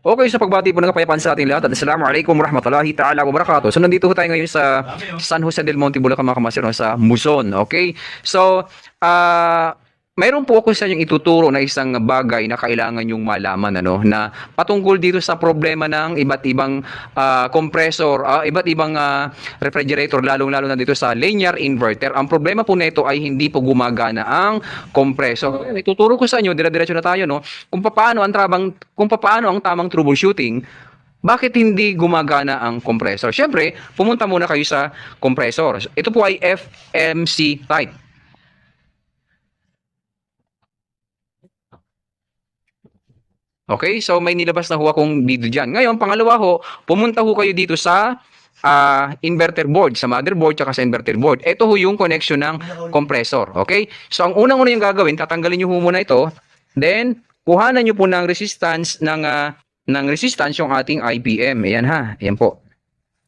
Okay, sa pagbati po ng kapayapaan sa ating lahat at Assalamualaikum warahmatullahi ta'ala wabarakatuh. So nandito po tayo ngayon sa San Jose del Monte, Bulacan mga kamasir, no, sa Muson. Okay? So, ah mayroon po ako sa inyong ituturo na isang bagay na kailangan yung malaman ano na patungkol dito sa problema ng iba't ibang ah, compressor, ah, iba't ibang ah, refrigerator lalong-lalo na dito sa linear inverter. Ang problema po nito ay hindi po gumagana ang compressor. Ituturo ko sa inyo, dire-diretso na tayo no, kung paano ang tamang kung paano ang tamang troubleshooting bakit hindi gumagana ang compressor? Siyempre, pumunta muna kayo sa compressor. Ito po ay FMC type. Okay, so may nilabas na ho akong video dyan. Ngayon, pangalawa ho, pumunta ho kayo dito sa ah, inverter board, sa motherboard, tsaka sa inverter board. Ito ho yung connection ng compressor. Okay? So, ang unang-una yung gagawin, tatanggalin nyo ho muna ito. Then, kuhanan nyo po ng resistance ng, ah, ng resistance yung ating IPM. Ayan ha. Ayan po.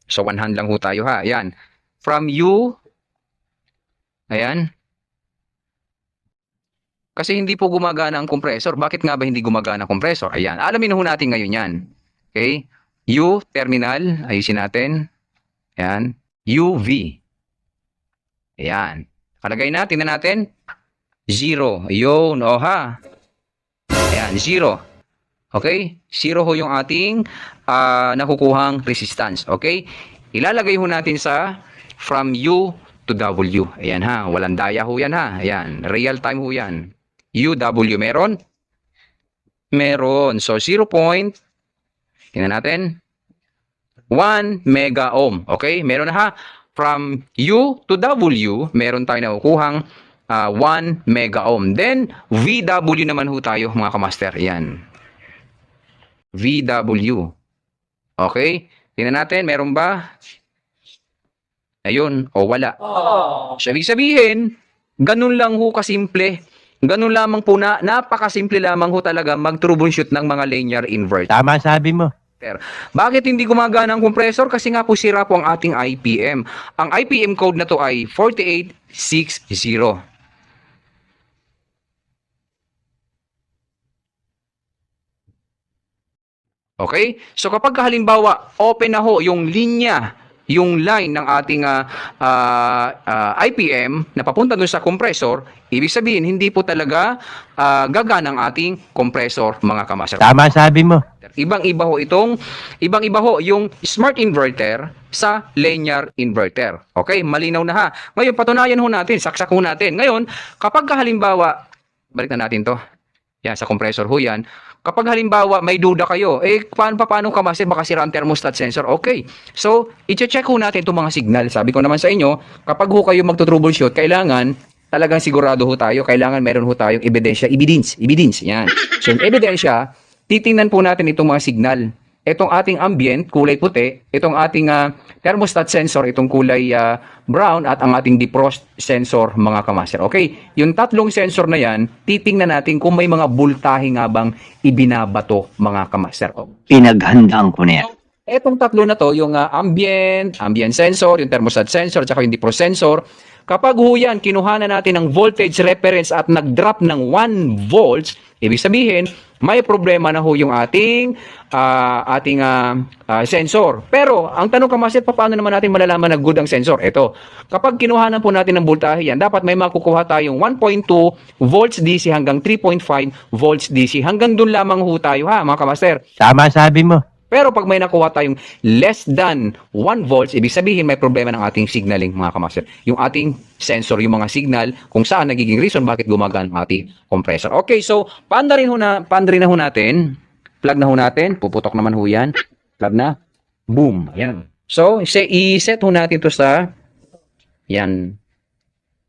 So, one hand lang ho tayo ha. Ayan. From U, ayan, kasi hindi po gumagana ang compressor. Bakit nga ba hindi gumagana ang compressor? Ayan. Alamin ho natin ngayon yan. Okay? U, terminal. Ayusin natin. Ayan. UV. Ayan. Kalagay na. Natin. Zero. Yun. O ha. Ayan. Zero. Okay? Zero ho yung ating ah, nakukuhang resistance. Okay? Ilalagay ho natin sa from U to W. Ayan ha. Walang daya ho yan ha. Ayan. Real time ho yan. UW meron? Meron. So, 0 point, tingnan natin, 1 mega ohm. Okay? Meron na ha. From U to W, meron tayo nakukuhang ah, 1 mega ohm. Then, VW naman ho tayo, mga kamaster. Yan. VW. Okay? Tingnan natin, meron ba? Ayun, o wala. So, ibig sabihin, ganun lang ho kasimple. Ganun lamang po na, napakasimple lamang ho talaga mag-troubleshoot ng mga linear inverter. Tama sabi mo. Bakit hindi gumagana ang compressor? Kasi nga po sira po ang ating IPM. Ang IPM code na to ay 4860. Okay? So kapag halimbawa open na ho yung linya, yung line ng ating ah, ah, ah, IPM na papunta dun sa compressor, ibig sabihin hindi po talaga ah, gagana ang ating compressor mga kamaster. Tama sabi mo. Ibang-iba ho itong, ibang-iba ho yung smart inverter sa linear inverter. Okay, malinaw na ha. Ngayon, patunayan ho natin, saksak ho natin. Ngayon, kapag halimbawa, balik na natin to. Yan, sa compressor ho yan. Kapag halimbawa may duda kayo, eh paano pa paano kamasin baka sira ang thermostat sensor? Okay. So, i-check ho natin itong mga signal. Sabi ko naman sa inyo, kapag ho kayo magto-troubleshoot, kailangan talagang sigurado ho tayo, kailangan meron ho tayong ebidensya, evidence, evidence, yan. So, yung ebidensya, titingnan po natin itong mga signal. Itong ating ambient, kulay puti, itong ating ah, thermostat sensor, itong kulay ah, brown, at ang ating defrost sensor, mga kamaster. Okay, yung tatlong sensor na yan, titingnan natin kung may mga bultahe nga bang ibinabato, mga kamaster. Pinaghandaan ko na yan. Etong tatlo na to, yung ah, ambient, ambient sensor, yung thermostat sensor, tsaka yung defrost sensor, kapag ho yan, kinuha na natin ng voltage reference at nag-drop ng 1 volts, ibig sabihin, may problema na ho yung ating ah, ating ah, ah, sensor. Pero, ang tanong ka, Master, paano naman natin malalaman na good ang sensor? Ito, kapag kinuhanan po natin ng voltahe yan, dapat may makukuha tayong 1.2 volts DC hanggang 3.5 volts DC. Hanggang dun lamang ho tayo ha, mga kamaster. Tama sabi mo. Pero pag may nakuha tayong less than 1 volts, ibig sabihin may problema ng ating signaling mga kamaster. Yung ating sensor, yung mga signal, kung saan nagiging reason bakit gumagana ang ating compressor. Okay, so paanda rin ho na, paanda rin na ho natin. Plug na ho natin. Puputok naman ho yan. Plug na. Boom. Ayan. So, se- i-set ho natin to sa yan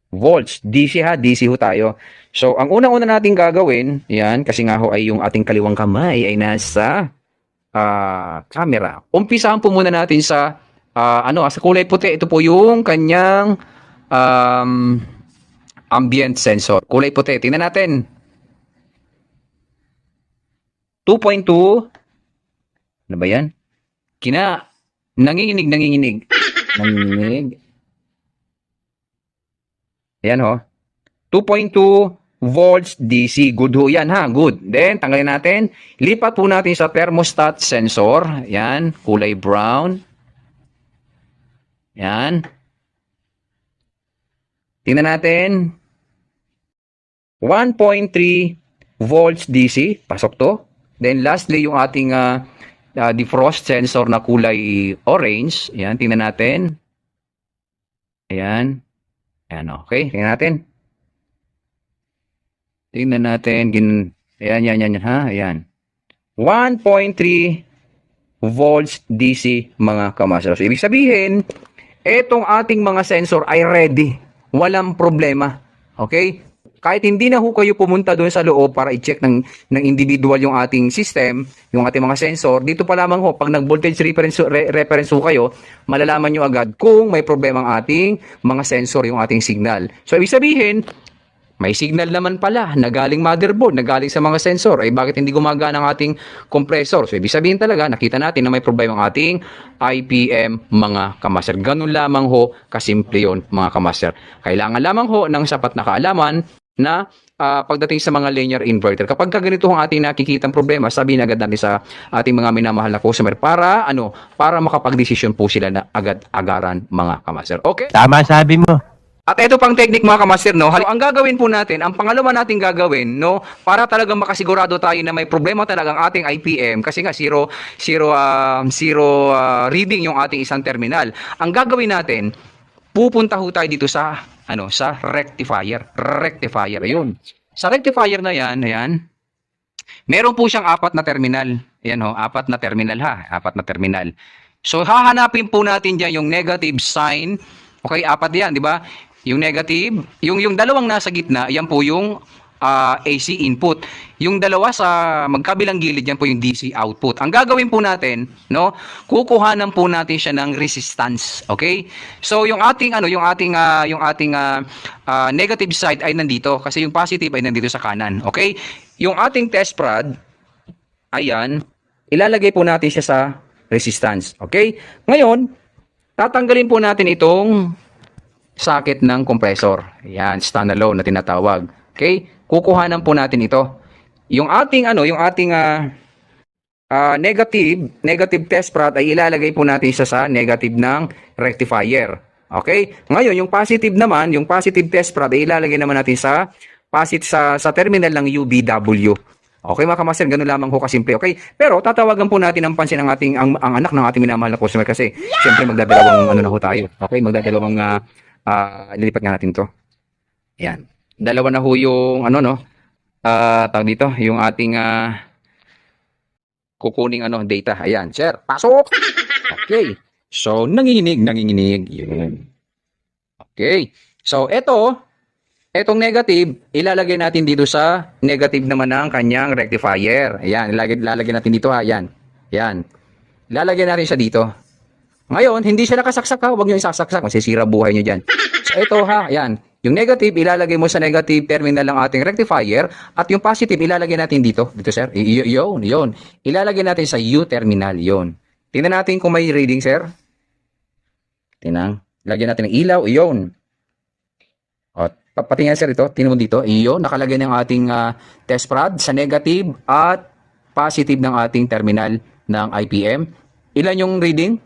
volts. DC ha, DC ho tayo. So, ang unang-una natin gagawin, yan, kasi nga ho ay yung ating kaliwang kamay ay nasa ah camera. Umpisahan po muna natin sa ah, ano, sa kulay puti. Ito po yung kanyang um, ambient sensor. Kulay puti. Tingnan natin. 2.2. Ano ba yan? Kina. Nanginginig, nanginginig. Nanginginig. Ayan ho. 2.2 volts DC. Good ho yan ha, good. Then, tanggalin natin. Lipat po natin sa thermostat sensor. Yan, kulay brown. Yan. Tingnan natin. 1.3 volts DC. Pasok to. Then lastly, yung ating ah, ah, defrost sensor na kulay orange. Ayan, tingnan natin. Ayan. Ayan, okay. Tingnan natin. Tingnan natin. Gin... Ayan, yan, yan, yan, ha? Ayan. 1.3 volts DC, mga kamaster. So, ibig sabihin, etong ating mga sensor ay ready. Walang problema. Okay? Kahit hindi na ho kayo pumunta doon sa loob para i-check ng, ng individual yung ating system, yung ating mga sensor, dito pa lamang ho, pag nag-voltage reference, re- reference ho kayo, malalaman nyo agad kung may problema ang ating mga sensor, yung ating signal. So, ibig sabihin, may signal naman pala na galing motherboard, na galing sa mga sensor. Eh bakit hindi gumagana ang ating compressor? So ibig sabihin talaga, nakita natin na may problema ang ating IPM mga kamaster. Ganun lamang ho, kasimple yun mga kamaster. Kailangan lamang ho ng sapat na kaalaman na ah, pagdating sa mga linear inverter. Kapag ka ganito ang ating nakikitang problema, sabihin agad natin sa ating mga minamahal na customer para ano, para makapag-desisyon po sila na agad-agaran mga kamaster. Okay? Tama sabi mo. At ito pang technique mga kamaster, no? Hal- Ang gagawin po natin, ang pangalawa nating gagawin, no? Para talagang makasigurado tayo na may problema talaga ang ating IPM kasi nga zero zero ah, zero ah, reading yung ating isang terminal. Ang gagawin natin, pupunta ho tayo dito sa ano, sa rectifier. Rectifier, ayun. Sa rectifier na 'yan, ayan. Meron po siyang apat na terminal. Ayan ho, apat na terminal ha, apat na terminal. So hahanapin po natin diyan yung negative sign. Okay, apat 'yan, di ba? Yung negative, yung yung dalawang nasa gitna, yan po yung ah, AC input. Yung dalawa sa magkabilang gilid, yan po yung DC output. Ang gagawin po natin, no, kukuhanan po natin siya ng resistance, okay? So yung ating ano, yung ating ah, yung ating ah, ah, negative side ay nandito kasi yung positive ay nandito sa kanan, okay? Yung ating test prod, ayan, ilalagay po natin siya sa resistance, okay? Ngayon, tatanggalin po natin itong socket ng compressor. Yan, standalone na tinatawag. Okay? Kukuhanan po natin ito. Yung ating ano, yung ating ah, ah, negative, negative test prod ay ilalagay po natin siya sa negative ng rectifier. Okay? Ngayon, yung positive naman, yung positive test prod ay ilalagay naman natin sa positive sa sa terminal ng UBW. Okay mga kamaster, ganun lamang ho kasimple. Okay? Pero tatawagan po natin ang pansin ng ating ang, ang anak ng ating minamahal na customer kasi syempre magdadalawang ano na ho tayo. Okay? Magdadalawang ah ah lilipat nga natin to. Yan. Dalawa na ho yung ano no. Ah, tawag dito, yung ating ah kukuning ano data. Ayan, sir. Pasok. Okay. So, nanginginig, nanginginig. Yun. Okay. So, eto, etong negative, ilalagay natin dito sa negative naman ng kanyang rectifier. Ayan, ilalagay, ilalagay natin dito ha. Ayan. Ayan. Ilalagay natin siya dito. Ngayon, hindi siya nakasaksak ha. Huwag nyo isasaksak. Masisira buhay nyo dyan. So, ito ha. Ayan. Yung negative, ilalagay mo sa negative terminal ng ating rectifier. At yung positive, ilalagay natin dito. Dito, sir. Y- yun, yun. Ilalagay natin sa U terminal. Yun. Tingnan natin kung may reading, sir. Tingnan. Lagyan natin ng ilaw. Yun. O, pa- patingin, sir, ito. Tingnan mo dito. Yun. Nakalagay ng ating ah, test prod sa negative at positive ng ating terminal ng IPM. Ilan yung reading?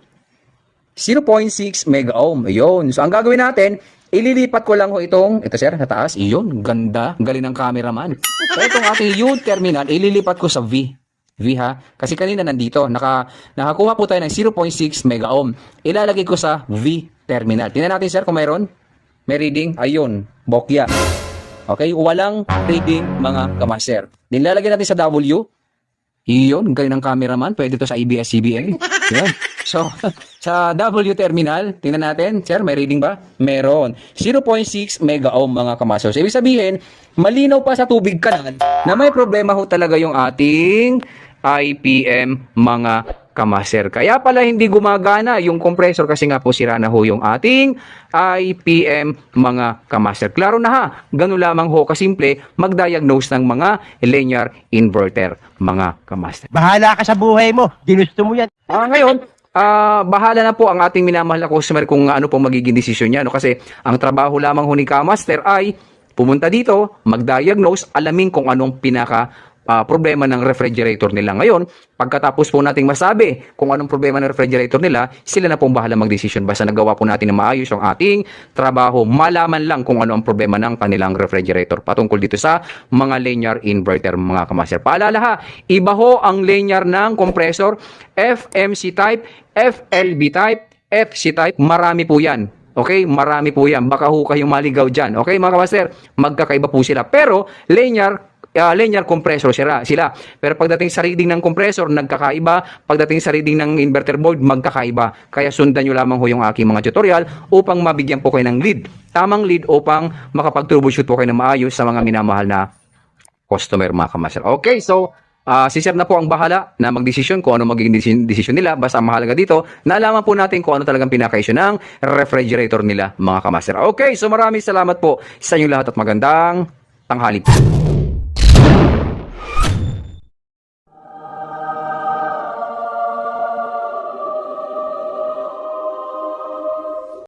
0.6 mega ohm. Ayun. So, ang gagawin natin, ililipat ko lang ho itong, ito sir, sa taas. Iyon, ganda. Galing ng cameraman. So, itong ating U terminal, ililipat ko sa V. V ha. Kasi kanina nandito, naka, nakakuha po tayo ng 0.6 mega ohm. Ilalagay ko sa V terminal. Tingnan natin sir kung mayroon. May reading. Ayun, bokya. Okay, walang reading mga kamaster. Nilalagay natin sa W. Iyon, galing ng cameraman. Pwede to sa ABS-CBN. Yan. So, sa W terminal, tingnan natin. Sir, may reading ba? Meron. 0.6 mega ohm mga kamaster. So, ibig sabihin, malinaw pa sa tubig kanal na may problema ho talaga yung ating IPM mga kamaster. Kaya pala hindi gumagana yung compressor kasi nga po sira na ho yung ating IPM mga kamaster. Klaro na ha, ganun lamang ho kasimple mag-diagnose ng mga linear inverter mga kamaster. Bahala ka sa buhay mo. Ginusto mo yan. Ah, ngayon, ah, bahala na po ang ating minamahal na customer kung ano po magiging desisyon niya. No? Kasi ang trabaho lamang ho ni Kamaster ay pumunta dito, mag-diagnose, alamin kung anong pinaka ah, problema ng refrigerator nila. Ngayon, pagkatapos po nating masabi kung anong problema ng refrigerator nila, sila na pong bahala mag-decision. Basta nagawa po natin na maayos ang ating trabaho, malaman lang kung ano ang problema ng kanilang refrigerator patungkol dito sa mga linear inverter mga kamaster. Paalala ha, iba ho ang linear ng compressor, FMC type, FLB type, FC type, marami po yan. Okay, marami po yan. Baka ho kayong maligaw dyan. Okay, mga kamaster, magkakaiba po sila. Pero, linear, ah, linear compressor sila, sila. Pero pagdating sa reading ng compressor, nagkakaiba. Pagdating sa reading ng inverter board, magkakaiba. Kaya sundan nyo lamang ho yung aking mga tutorial upang mabigyan po kayo ng lead. Tamang lead upang makapag-troubleshoot po kayo ng maayos sa mga minamahal na customer mga kamaster. Okay, so ah si Sir na po ang bahala na magdesisyon kung ano magiging desi- desisyon nila. Basta mahalaga dito, nalaman po natin kung ano talagang pinaka-issue ng refrigerator nila mga kamaster. Okay, so maraming salamat po sa inyo lahat at magandang tanghali po.